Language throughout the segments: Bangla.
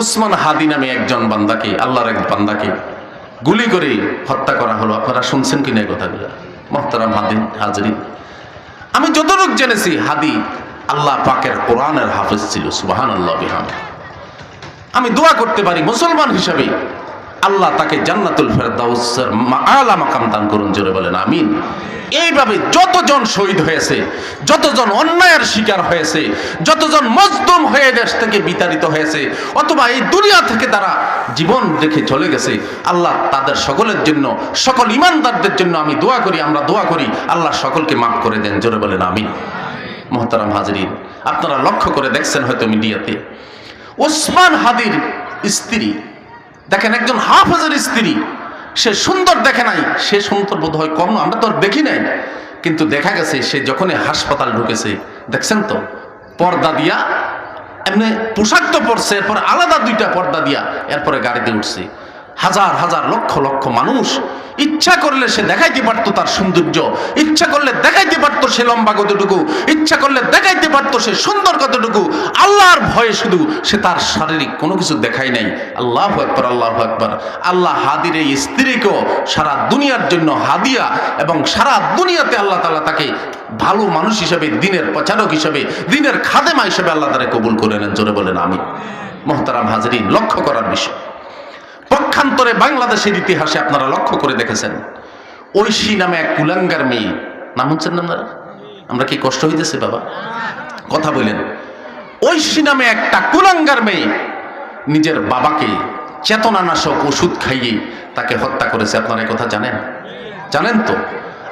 উসমান হাদি নামে একজন বান্দাকে, আল্লাহর এক বান্দাকে গুলি করে হত্যা করা হলো। আপনারা শুনছেন কিনা এই কথাগুলো? মহতারাম হাদিন হাজরি। আমি যতটুক জেনেছি, হাদি আল্লাহ পাকের কোরআনের হাফেজ ছিল সুবাহান আল্লাহ বিহান আমি দোয়া করতে পারি মুসলমান হিসাবে। আল্লাহ তাকে জান্নাতুল ফেরদাউসের আলা মাকাম দান করুন, জোরে বলেন, আমিন। এইভাবে যতজন শহীদ হয়েছে, যতজন অন্যায়ের শিকার হয়েছে, যতজন মজদুম হয়ে দেশ থেকে বিতাড়িত হয়েছে, অথবা এই দুনিয়া থেকে তারা জীবন রেখে চলে গেছে, আল্লাহ তাদের সকলের জন্য, সকল ইমানদারদের জন্য আমি দোয়া করি, আমরা দোয়া করি, আল্লাহ সকলকে মাফ করে দেন, জোরে বলেন, আমিন। মোহতারাম হাজরিন, আপনারা লক্ষ্য করে দেখছেন হয়তো মিডিয়াতে। ওসমান হাদির স্ত্রী দেখেন একজন হাফ হাফেজের স্ত্রী, সে সুন্দর দেখে নাই, সে সুন্দর বোধ হয় কম আমরা তো আর দেখি নাই। কিন্তু দেখা গেছে, সে যখনই হাসপাতাল ঢুকেছে, দেখছেন তো, পর্দা দিয়া, এমনি পোশাক তো পরছে, এরপর আলাদা দুইটা পর্দা দিয়া, এরপরে গাড়িতে উঠছে। হাজার হাজার লক্ষ লক্ষ মানুষ ইচ্ছা করলে সে দেখাইতে পারতো তার সৌন্দর্য, ইচ্ছা করলে দেখাইতে পারতো সে লম্বা কতটুকু, ইচ্ছা করলে দেখাইতে পারতো সে সুন্দর কতটুকু, আল্লাহর ভয়ে শুধু সে তার শারীরিক কোনো কিছু দেখাই নাই। আল্লাহ একবার আল্লাহ একবার আল্লাহ হাদির এই স্ত্রীকেও সারা দুনিয়ার জন্য হাদিয়া এবং সারা দুনিয়াতে আল্লাহ তাআলা তাকে ভালো মানুষ হিসেবে, দিনের প্রচারক হিসেবে, দিনের খাদেমা হিসেবে আল্লাহ তারা কবুল করে নেন। জোরে বলেন আমি মোহতারাম হাজরিন, লক্ষ্য করার বিষয়। পক্ষান্তরে বাংলাদেশের ইতিহাসে আপনারা লক্ষ্য করে দেখেছেন। ঐশী নামে এক কুলাঙ্গার মেয়ে। নাম হচ্ছেন না আপনারা? আমরা কি কষ্ট হইতেছে, বাবা? কথা বলেন। ঐশী নামে একটা কুলাঙ্গার মেয়ে। নিজের বাবাকে চেতনানাশক ওষুধ খাইয়ে তাকে হত্যা করেছে। আপনারা কথা জানেন? জানেন তো?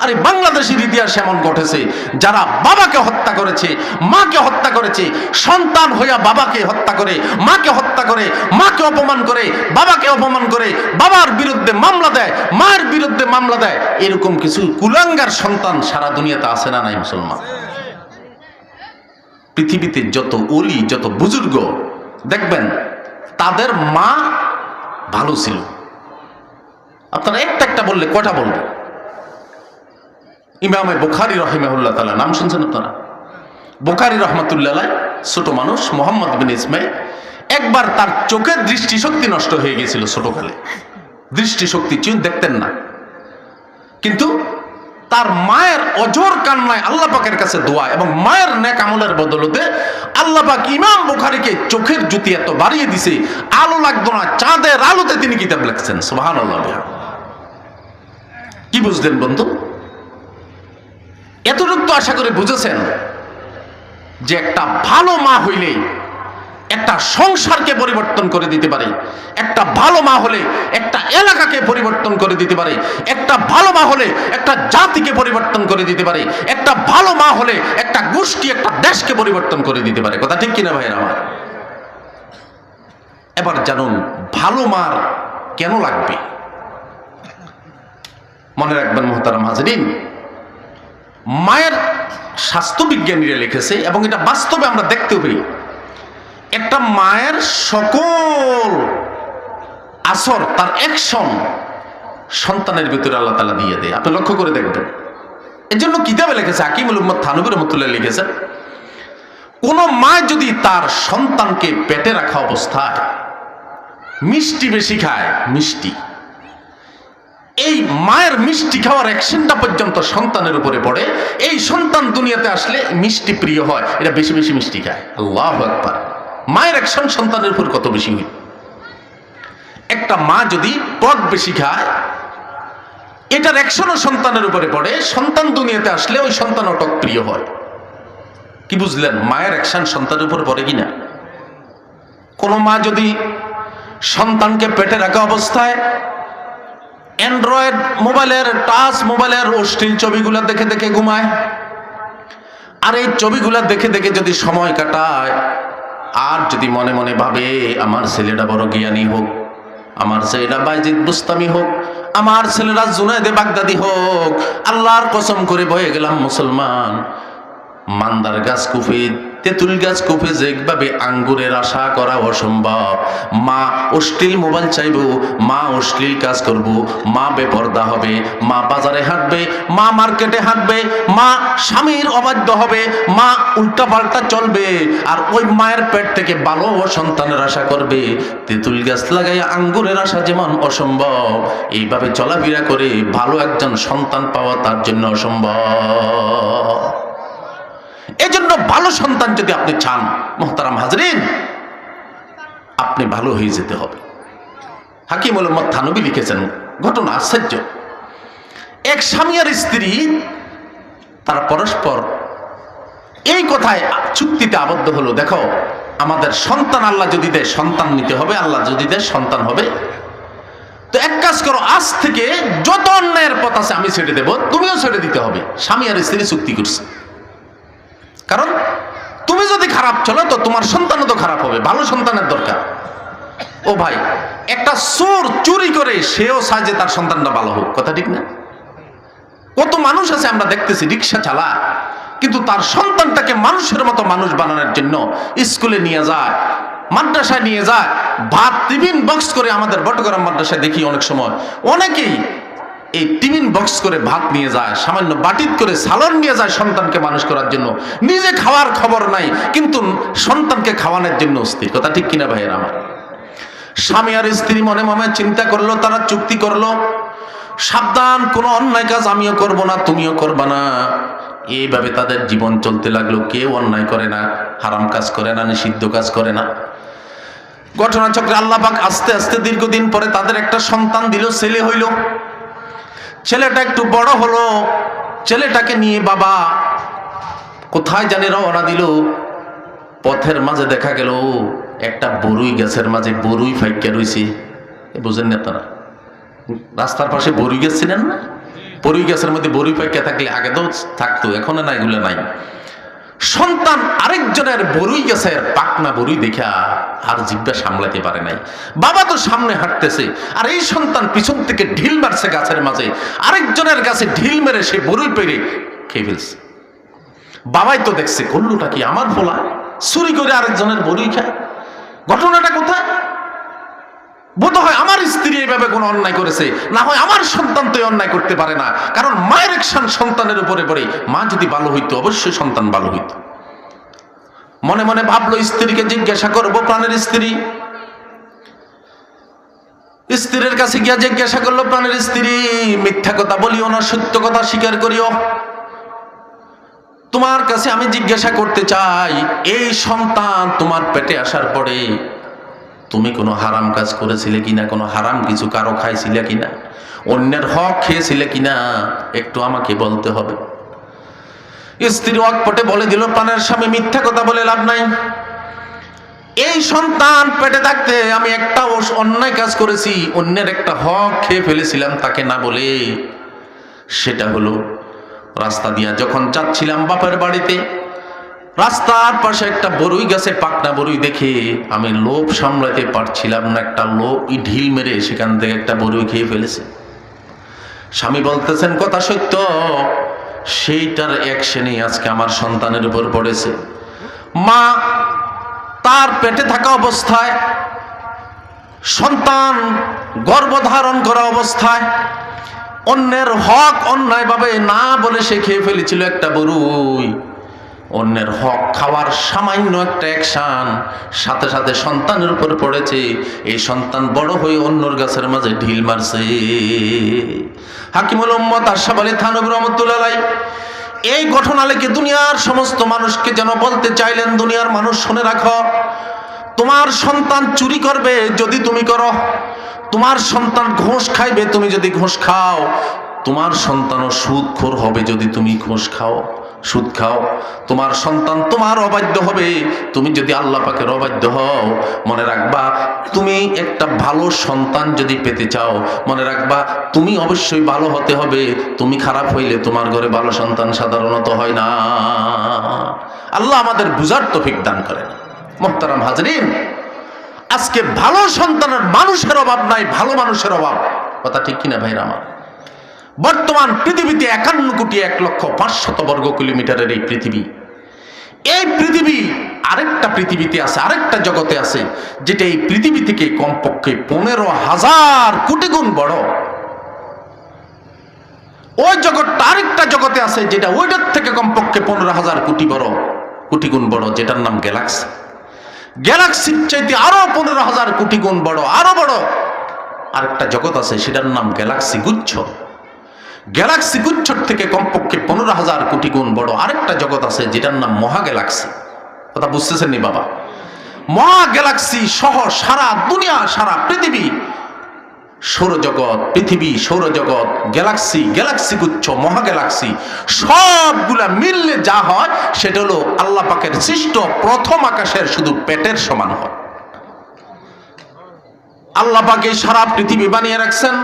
আরে বাংলাদেশের ইতিহাস এমন ঘটেছে, যারা বাবাকে হত্যা করেছে, মাকে হত্যা করেছে, সন্তান হইয়া বাবাকে হত্যা করে, মাকে হত্যা করে, মাকে অপমান করে, বাবাকে অপমান করে, বাবার বিরুদ্ধে মামলা দেয়, মায়ের বিরুদ্ধে মামলা দেয়, এরকম কিছু কুলাঙ্গার সন্তান সারা দুনিয়াতে আছে না নাই মুসলমান? পৃথিবীতে যত অলি যত বুজুর্গ, দেখবেন, তাদের মা ভালো ছিল। আপনারা একটা একটা বললে কটা বলব ইমামে বুখারি রহিমাহুল্লাহ তালা নাম শুনছেন আপনারা? বুখারি রহমতুল্লাহ ছোট মানুষ মোহাম্মদ বিন ইসমাইল, একবার তার চোখের দৃষ্টিশক্তি নষ্ট হয়ে গিয়েছিল ছোটকালে। দৃষ্টিশক্তি চিন দেখতেন না। কিন্তু তার মায়ের অজর কান্নায় আল্লাহ পাকের কাছে দোয়া এবং মায়ের ন্যাক আমলের বদলতে আল্লাহ পাক ইমাম বুখারিকে চোখের জুতি এত বাড়িয়ে দিছে, আলো লাগতো না, চাঁদের আলোতে তিনি কিতাব লিখছেন। সুবাহান আল্লাহ কি বুঝলেন বন্ধু? এতটুকু তো আশা করে বুঝেছেন যে একটা ভালো মা হইলে একটা সংসারকে পরিবর্তন করে দিতে পারে, একটা ভালো মা হলে একটা এলাকাকে পরিবর্তন করে দিতে পারে, একটা ভালো মা হলে একটা জাতিকে পরিবর্তন করে দিতে পারে, একটা ভালো মা হলে একটা গোষ্ঠী, একটা দেশকে পরিবর্তন করে দিতে পারে। কথা ঠিক কিনা ভাইয়ের আমার? এবার জানুন, ভালো মার কেন লাগবে? মনে রাখবেন, মোহতারাম হাজরিন মায়ের স্বাস্থ্যবিজ্ঞানীরা লিখেছে এবং এটা বাস্তবে আমরা দেখতে পাই একটা মায়ের সকল আসর, তার অ্যাকশন সন্তানের ভিতরে আল্লাহ তালা দিয়ে দেয়। আপনি লক্ষ্য করে দেখবেন। এর জন্য কিতাবে লিখেছে আকিমুল উম্মদ থানবির রহমতুল্লাহ লিখেছেন কোন মা যদি তার সন্তানকে পেটে রাখা অবস্থায় মিষ্টি বেশি খায়, মিষ্টি। এই মায়ের মিষ্টি খাওয়ার অ্যাকশনটা পর্যন্ত সন্তানের উপরে পড়ে, এই সন্তান দুনিয়াতে আসলে মিষ্টি প্রিয় হয়, এটা বেশি বেশি মিষ্টি খায়। আল্লাহ একবার মায়ের অ্যাকশন সন্তানের উপর কত বেশি হয় একটা মা যদি টক বেশি খায়, এটার অ্যাকশনও সন্তানের উপরে পড়ে, সন্তান দুনিয়াতে আসলে ওই সন্তান টক প্রিয় হয়। কি বুঝলেন? মায়ের অ্যাকশন সন্তানের উপরে পড়ে কিনা? কোনো মা যদি সন্তানকে পেটে রাখা অবস্থায় অ্যান্ড্রয়েড মোবাইলের টাচ মোবাইলের অশ্লীল ছবিগুলো দেখে দেখে ঘুমায়। আর এই ছবিগুলো দেখে দেখে যদি সময় কাটায়, আর যদি মনে মনে ভাবে, আমার ছেলেটা বড় জ্ঞানী হোক, আমার ছেলেটা বাইজিদ বুস্তামি হোক, আমার ছেলেরা জুনাইদে বাগদাদি হোক, আল্লাহর কসম করে বয়ে গেলাম মুসলমান। মান্দার গাছ কুফি তেঁতুল গাছ কোপে যেভাবে আঙ্গুরের আশা করা অসম্ভব। মা অশ্লীল মোবাইল চাইব, মা অশ্লীল কাজ করব। মা বেপর্দা হবে, মা বাজারে হাঁটবে, মা মার্কেটে হাঁটবে, মা স্বামীর অবাধ্য হবে, মা উল্টা পাল্টা চলবে, আর ওই মায়ের পেট থেকে ভালো সন্তানের আশা করবে। তেঁতুল গাছ লাগাই আঙ্গুরের আশা যেমন অসম্ভব, এইভাবে চলাফেরা করে ভালো একজন সন্তান পাওয়া তার জন্য অসম্ভব। এজন্য ভালো সন্তান যদি আপনি চান, মোহতারাম হাজরিন, আপনি ভালো হয়ে যেতে হবে। হাকিম মোহাম্মদ থানবী লিখেছেন, ঘটনা আশ্চর্য। এক স্বামী আর স্ত্রী, তারা পরস্পর এই কথায় চুক্তিতে আবদ্ধ হলো, দেখো, আমাদের সন্তান আল্লাহ যদি দেয়, সন্তান নিতে হবে, আল্লাহ যদি দেয়, সন্তান হবে। তো এক কাজ করো, আজ থেকে যত অন্যায়ের পথ আছে, আমি ছেড়ে দেবো, তুমিও ছেড়ে দিতে হবে। স্বামী আর স্ত্রী চুক্তি করছে। খারাপ চলো তো তোমার সন্তানও তো খারাপ হবে, ভালো সন্তানের দরকার। ও ভাই, একটা চোর চুরি করে সেও যে তার সন্তানটা ভালো হোক, কথা ঠিক না? কত মানুষ আছে আমরা দেখতেছি, রিক্সা চালা, কিন্তু তার সন্তানটাকে মানুষের মতো মানুষ বানানোর জন্য স্কুলে নিয়ে যায়, মাদ্রাসায় নিয়ে যায়, ভাত, টিফিন বক্স করে আমাদের বটগ্রাম মাদ্রাসায় দেখি অনেক সময়। অনেকেই এই টিফিন বক্স করে ভাত নিয়ে যায়, সামান্য বাটিত করে সালন নিয়ে যায় সন্তানকে মানুষ করার জন্য। নিজে খাওয়ার খবর নাই, কিন্তু সন্তানকে খাওয়ানোর জন্য অস্থির। কথা ঠিক কিনা ভাইয়ের আমার? স্বামী আর স্ত্রী মনে মনে চিন্তা করল, তারা চুক্তি করল, সাবধান, কোনো অন্যায় কাজ আমিও করব না, তুমিও করবা না। এইভাবে তাদের জীবন চলতে লাগল, কেউ অন্যায় করে না, হারাম কাজ করে না, নিষিদ্ধ কাজ করে না। ঘটনাচক্রে আল্লাপাক আস্তে আস্তে দীর্ঘদিন পরে তাদের একটা সন্তান দিল, ছেলে হইল। ছেলেটা একটু বড় হলো, ছেলেটাকে নিয়ে বাবা কোথায় জানি রওনা দিল। পথের মাঝে দেখা গেল, একটা বরুই গাছের মাঝে বরুই ফাইকা রয়েছে বুঝেন না তারা রাস্তার পাশে বরুই গাছ ছিলেন না? বরুই গাছের মধ্যে বরুই ফাইকা থাকলে আগে তো থাকতো, এখন না এগুলো নাই। সন্তান আরেকজনের বরুই গাছের পাকনা বরুই দেখা আর জিব্বা সামলাতে পারে নাই। বাবা তো সামনে হাঁটতেছে, আর এই সন্তান পিছন থেকে ঢিল মারছে গাছের মাঝে। আরেকজনের গাছে ঢিল মেরে সে বরুই পেরে খেয়ে ফেলছে। বাবাই তো দেখছে করলুটা কি আমার ফোলা চুরি করে আরেকজনের বরুই খায়? ঘটনাটা কোথায়? বোধ হয় আমার স্ত্রী এইভাবে কোনো অন্যায় করেছে, না হয় আমার সন্তান তো অন্যায় করতে পারে না। কারণ মায়ের একশন সন্তানের উপরে পড়ে, মা যদি ভালো হইতো, অবশ্যই সন্তান ভালো হইতো। মনে মনে ভাবলো, স্ত্রীকে জিজ্ঞাসা করব, প্রাণের স্ত্রী। স্ত্রীর কাছে গিয়া জিজ্ঞাসা করল, প্রাণের স্ত্রী, মিথ্যা কথা বলিও না, সত্য কথা স্বীকার করিও। তোমার কাছে আমি জিজ্ঞাসা করতে চাই, এই সন্তান তোমার পেটে আসার পরে তুমি কোনো হারাম কাজ করেছিলে কিনা? কোনো হারাম কিছু কারও খাইছিলে কিনা? অন্যের হক খেয়েছিলে কিনা? একটু আমাকে বলতে হবে। স্ত্রী অকপটে বলে দিল, প্রাণের স্বামী মিথ্যা কথা বলে লাভ নাই। এই সন্তান পেটে থাকতে আমি একটা অন্যায় কাজ করেছি, অন্যের একটা হক খেয়ে ফেলেছিলাম তাকে না বলে। সেটা হলো রাস্তা দিয়া যখন যাচ্ছিলাম বাপের বাড়িতে রাস্তার পাশে একটা বরুই গাছে পাকনা বরুই দেখে আমি লোভ সামলাতে পারছিলাম না। একটা লোভ ঢিল মেরে সেখান থেকে একটা বরুই খেয়ে ফেলেছে। স্বামী বলতেছেন, কথা সত্য, সেইটার অ্যাকশনই আজকে আমার সন্তানের উপর পড়েছে। মা, তার পেটে থাকা অবস্থায়, সন্তান গর্ভধারণ করা অবস্থায়, অন্যের হক অন্যায়ভাবে না বলে সে খেয়ে ফেলেছিল একটা বরুই। অন্যের হক খাওয়ার সামান্য একটা অ্যাকশান সাথে সাথে সন্তানের উপর পড়েছে। এই সন্তান বড় হয়ে অন্যর গাছের মাঝে ঢিল মারছে। হাকিমুল উম্মত আশাফ আলী থানব রহমতুল্লাহ এই ঘটনা লেগে দুনিয়ার সমস্ত মানুষকে যেন বলতে চাইলেন, দুনিয়ার মানুষ শুনে রাখো, তোমার সন্তান চুরি করবে যদি তুমি করো, তোমার সন্তান ঘোষ খাইবে তুমি যদি ঘোষ খাও, তোমার সন্তানও সুদখোর হবে যদি তুমি ঘোষ খাও। সুদ খাও। তোমার সন্তান তোমার অবাধ্য হবে। তুমি যদি আল্লাহ পাকের অবাধ্য হও, মনে রাখবা, তুমি একটা ভালো সন্তান যদি পেতে চাও, মনে রাখবা, তুমি অবশ্যই ভালো হতে হবে। তুমি খারাপ হইলে তোমার ঘরে ভালো সন্তান সাধারণত হয় না। আল্লাহ আমাদের বুঝার তফিক দান করেন। মোহতারাম হাজরিন, আজকে ভালো সন্তানের মানুষের অভাব নাই, ভালো মানুষের অভাব। কথা ঠিক কিনা ভাইরা আমার? বর্তমান পৃথিবীতে একান্ন কোটি এক লক্ষ পাঁচশত বর্গ কিলোমিটারের এই পৃথিবী। এই পৃথিবী আরেকটা পৃথিবীতে আছে, আরেকটা জগতে আছে, যেটা এই পৃথিবী থেকে কমপক্ষে পনেরো হাজার কোটি গুণ বড়। ওই জগৎটা আরেকটা জগতে আছে, যেটা ওইটার থেকে কমপক্ষে পনেরো হাজার কোটি বড়, কোটি গুণ বড়, যেটার নাম গ্যালাক্সি। গ্যালাক্সির চাইতে আরও পনেরো হাজার কোটি গুণ বড়, আরও বড়। আরেকটা জগৎ আছে, সেটার নাম গ্যালাক্সি গুচ্ছ। গ্যালাক্সি গুচ্ছর থেকে কমপক্ষে পনেরো হাজার কোটি গুণ বড় আরেকটা জগৎ আছে, যেটার নাম মহা গ্যালাক্সি কথা বুঝতেছেন নি বাবা? মহা গ্যালাক্সি সহ সারা দুনিয়া, সারা পৃথিবী সৌরজগৎ পৃথিবী সৌরজগৎ গ্যালাক্সি গ্যালাক্সি গুচ্ছ মহা গ্যালাক্সি সবগুলা মিললে যা হয়, সেটা হলো আল্লাহ পাকের সৃষ্ট প্রথম আকাশের শুধু পেটের সমান হয়। আল্লাহ পাকে সারা পৃথিবী বানিয়ে রাখছেন।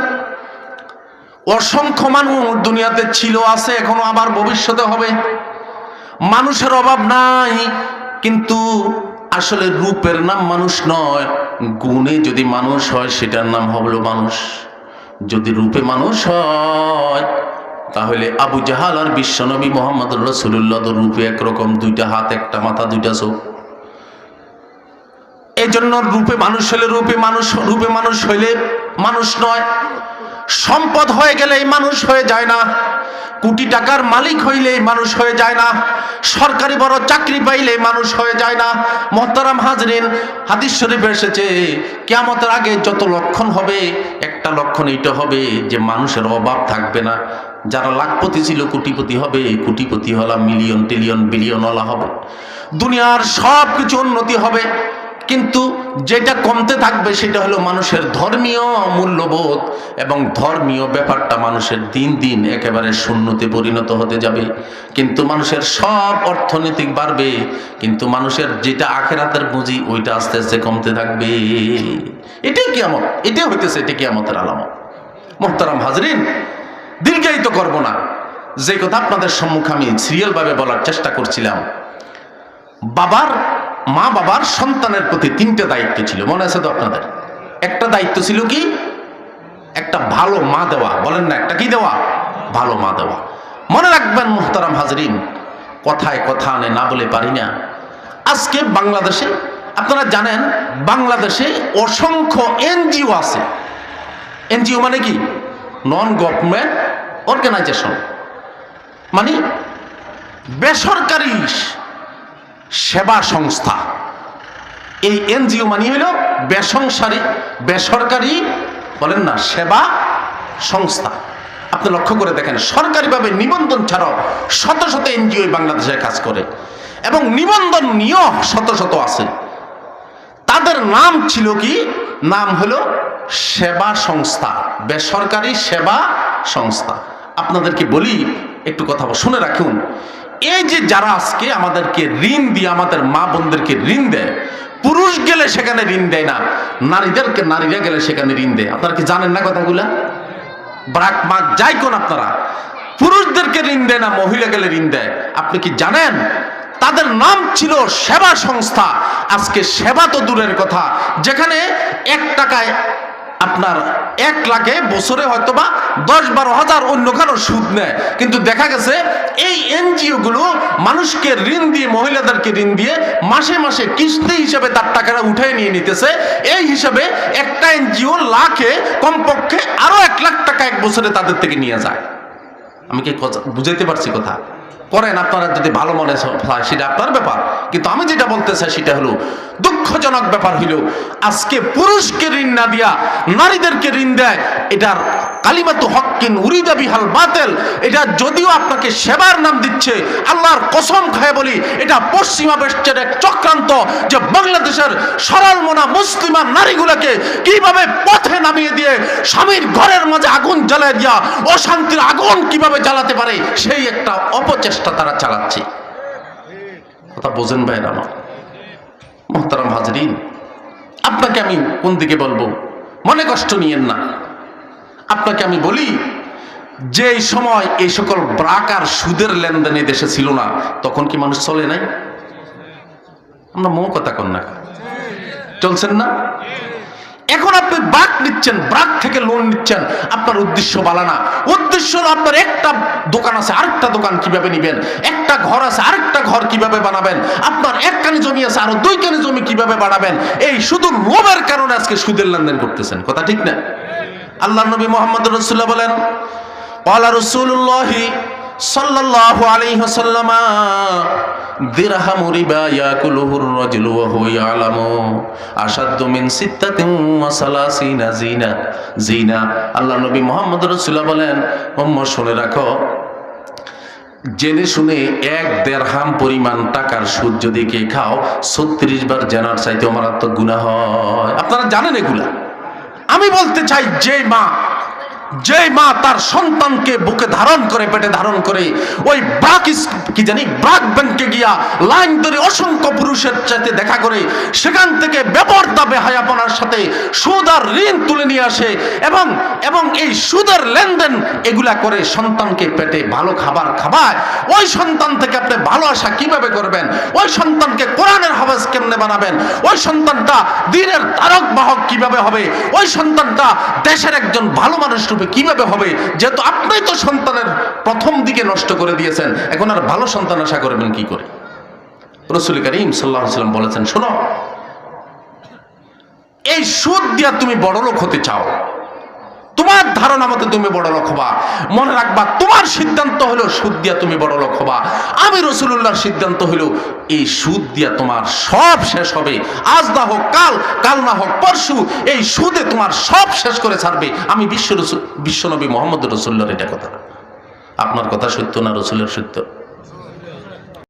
অসংখ্য মানুষ দুনিয়াতে ছিল, আছে, এখনও আবার ভবিষ্যতে হবে। মানুষের অভাব নাই, কিন্তু আসলে রূপের নাম মানুষ নয়, গুণে যদি মানুষ হয়, সেটার নাম হলো মানুষ। যদি রূপে মানুষ হয়, তাহলে আবু জাহাল আর বিশ্বনবী মোহাম্মদ রসুল্লাহ রূপে একরকম, দুইটা হাত, একটা মাথা, দুইটা চোখ। এই জন্য রূপে মানুষ হলে রূপে মানুষ রূপে মানুষ হইলে মানুষ নয়। সম্পদ হয়ে গেলেই মানুষ হয়ে যায় না। কোটি টাকার মালিক হইলেই মানুষ হয়ে যায় না। সরকারি বড় চাকরি পাইলে মানুষ হয়ে যায় না। মহতারাম হাজরিন, হাদিস শরীফে এসেছে, কেয়ামতের আগে যত লক্ষণ হবে, একটা লক্ষণ এইটা হবে যে মানুষের অভাব থাকবে না। যারা লাখপতি ছিল, কোটিপতি হবে, কোটিপতি হলা মিলিয়ন, টিলিয়ন, বিলিয়ন হলা হবে। দুনিয়ার সব কিছু উন্নতি হবে। কিন্তু যেটা কমতে থাকবে সেটা হলো মানুষের ধর্মীয় মূল্যবোধ এবং ধর্মীয় ব্যাপারটা মানুষের দিন দিন একেবারে শূন্যতে পরিণত হতে যাবে। কিন্তু মানুষের সব অর্থনৈতিক বাড়বে, কিন্তু মানুষের যেটা আখেরাতের পুঁজি ওইটা আস্তে আস্তে কমতে থাকবে। এটাই কিয়ামত, এটাই হইতেছে এটা কিয়ামতের আলামত। মোহতারাম হাজরিন, দীর্ঘায়িত করব না। যে কথা আপনাদের সম্মুখে আমি সিরিয়ালভাবে বলার চেষ্টা করছিলাম, বাবার মা বাবার সন্তানের প্রতি তিনটে দায়িত্ব ছিল। মনে আছে তো আপনাদের? একটা দায়িত্ব ছিল কি? একটা ভালো মা দেওয়া। বলেন না, একটা কি দেওয়া? ভালো মা দেওয়া। মনে রাখবেন মুহতারাম হাজরিন, কথায় কথা আনে না বলে পারি না। আজকে বাংলাদেশে, আপনারা জানেন, বাংলাদেশে অসংখ্য এনজিও আছে। এনজিও মানে কি? নন গভর্নমেন্ট অর্গানাইজেশন মানে বেসরকারি সেবা সংস্থা। এই এনজিও মানে হইল বেসংসারী, বেসরকারি বলেন না, সেবা সংস্থা। আপনি লক্ষ্য করে দেখেন, সরকারিভাবে নিবন্ধন ছাড়াও শত শত এনজিও বাংলাদেশে কাজ করে এবং নিবন্ধন নিয়েও শত শত আছে। তাদের নাম ছিল কি? নাম হলো সেবা সংস্থা, বেসরকারি সেবা সংস্থা। আপনাদেরকে বলি, একটু কথা শুনে রাখুন এই যে যারা আজকে আমাদেরকে ঋণ দিয়ে, আমাদের মা বোনদেরকে ঋণ দেয়, পুরুষ গেলে সেখানে ঋণ দেয় না, নারীদেরকে, নারীরা গেলে সেখানে ঋণ দেয়। আপনারা কি জানেন না কথাগুলা? ব্রাক মাক যাই কোন আপনারা। পুরুষদেরকে ঋণ দেয় না, মহিলা গেলে ঋণ দেয়। আপনি কি জানেন? তাদের নাম ছিল সেবা সংস্থা। আজকে সেবা তো দূরের কথা। যেখানে এক টাকায় আপনার এক লাখে বছরে হয়তোবা দশ বারো হাজার অন্য কারও সুদ নেয়। কিন্তু দেখা গেছে, এই এনজিও গুলো মানুষকে ঋণ দিয়ে, মহিলাদেরকে ঋণ দিয়ে মাসে মাসে কিস্তি হিসেবে তার টাকাটা উঠাই নিয়ে নিতেছে। এই হিসাবে একটা এনজিও লাখে, কমপক্ষে আরও এক লাখ টাকা এক বছরে তাদের থেকে নিয়ে যায়। আমি কি বুঝাইতে পারছি কথা? করেন, আপনারা যদি ভালো মনে হয় সেটা আপনার ব্যাপার। কিন্তু আমি যেটা বলতে চাই সেটা হলো দুঃখজনক ব্যাপার হইল, আজকে পুরুষকে ঋণ না দিয়া নারীদেরকে ঋণ দেয়, এটার কালিমাতু হক্কিন উরিদা বিহাল বাতেল। এটা যদিও আপনাকে সেবার নাম দিচ্ছে, আল্লাহর কসম খায় বলি, এটা পশ্চিমা বিশ্বের এক চক্রান্ত যে বাংলাদেশের সরল মনা মুসলিমা নারীগুলোকে কীভাবে পথে নামিয়ে দিয়ে স্বামীর ঘরের মাঝে আগুন জ্বালায় দিয়া অশান্তির আগুন কীভাবে জ্বালাতে পারে, সেই একটা অপচেষ্টা তারা চালাচ্ছে। কথা বোঝেন ভাইয়ের আমার। মোহতারাম হাজরিন, আপনাকে আমি কোন দিকে বলব? মনে কষ্ট নিয়েন না। আপনাকে আমি বলি যে সময় এই সকল ব্রাক আর সুদের লেনদেনে দেশে ছিল না, তখন কি মানুষ চলে নাই? আমরা মৌ কথা কন না চলছেন না? এখন আপনি ব্রাক নিচ্ছেন, ব্রাক থেকে লোন নিচ্ছেন, আপনার উদ্দেশ্য বালা না। উদ্দেশ্য হলো আপনার একটা দোকান আছে, আরেকটা দোকান কীভাবে নিবেন? একটা ঘর আছে, আরেকটা ঘর কীভাবে বানাবেন? আপনার এক কানি জমি আছে, আরও দুই কানি জমি কীভাবে বাড়াবেন এই শুধু লোভের কারণে আজকে সুদের লেনদেন করতেছেন, কথা ঠিক না? আল্লাহ নবী মোহাম্মদ রসুল্লাহ বলেন পালা রসুল্লাহি সাল্লাল্লাহু আলাইহি ওয়াসাল্লাম, দিরহামু রিবা ইয়াকুলুহুর রাজুলু ওয়া হুয়া ইয়ালামু, আশাদ্দু মিন সিত্তাতিন ওয়া সালাসিনা জিনা জিনা আল্লাহ নবী মুহাম্মদ রাসূলুল্লাহ বলেন, উম্মত শুনে রাখো, জেনে শুনে এক দেড়হাম পরিমাণ টাকার সুদ যদি কে খাও, ছত্রিশ বার জানার চাইতে মারাত্মক গুণা হয়। আপনারা জানেন এগুলা? আমি বলতে চাই যে মা যে মা তার সন্তানকে বুকে ধারণ করে, পেটে ধারণ করে, ওই ব্রাক কি জানি, ব্রাক ব্যাংকে গিয়া লাইন ধরে অসংখ্য পুরুষের সাথে দেখা করে, সেখান থেকে বেপর্দা বেহায়াপনার সাথে সুদ আর ঋণ তুলে নিয়ে আসে এবং এবং এই সুদের লেনদেন এগুলা করে সন্তানকে পেটে ভালো খাবার খাবায় ওই সন্তান থেকে আপনি ভালো আশা কীভাবে করবেন? ওই সন্তানকে কোরআনের হাফেজ কেমনে বানাবেন? ওই সন্তানটা দিনের তারক বাহক কীভাবে হবে? ওই সন্তানটা দেশের একজন ভালো মানুষ রূপে কীভাবে হবে? যেহেতু আপনি তো সন্তানের প্রথম দিকে নষ্ট করে দিয়েছেন, এখন আর ভালো সন্তান আশা করবেন কি করে? রসুল করিম সাল্লাহ সাল্লাম বলেছেন, শোনো, এই সুদ দিয়া তুমি বড় লোক হতে চাও। তোমার ধারণা মতে তুমি বড় লোক হবা। মনে রাখবা, তোমার সিদ্ধান্ত হলো সুদ দিয়া তুমি বড় লোক হবা। আমি রসুল্লাহর সিদ্ধান্ত হলো, এই সুদ দিয়া তোমার সব শেষ হবে। আজ না হোক কাল কাল না হোক পরশু, এই সুদে তোমার সব শেষ করে ছাড়বে। আমি বিশ্ব রসুল বিশ্বনবী মোহাম্মদ রসুল্লাহর এটা কথা। আপনার কথা সত্য না রসুলের সত্য?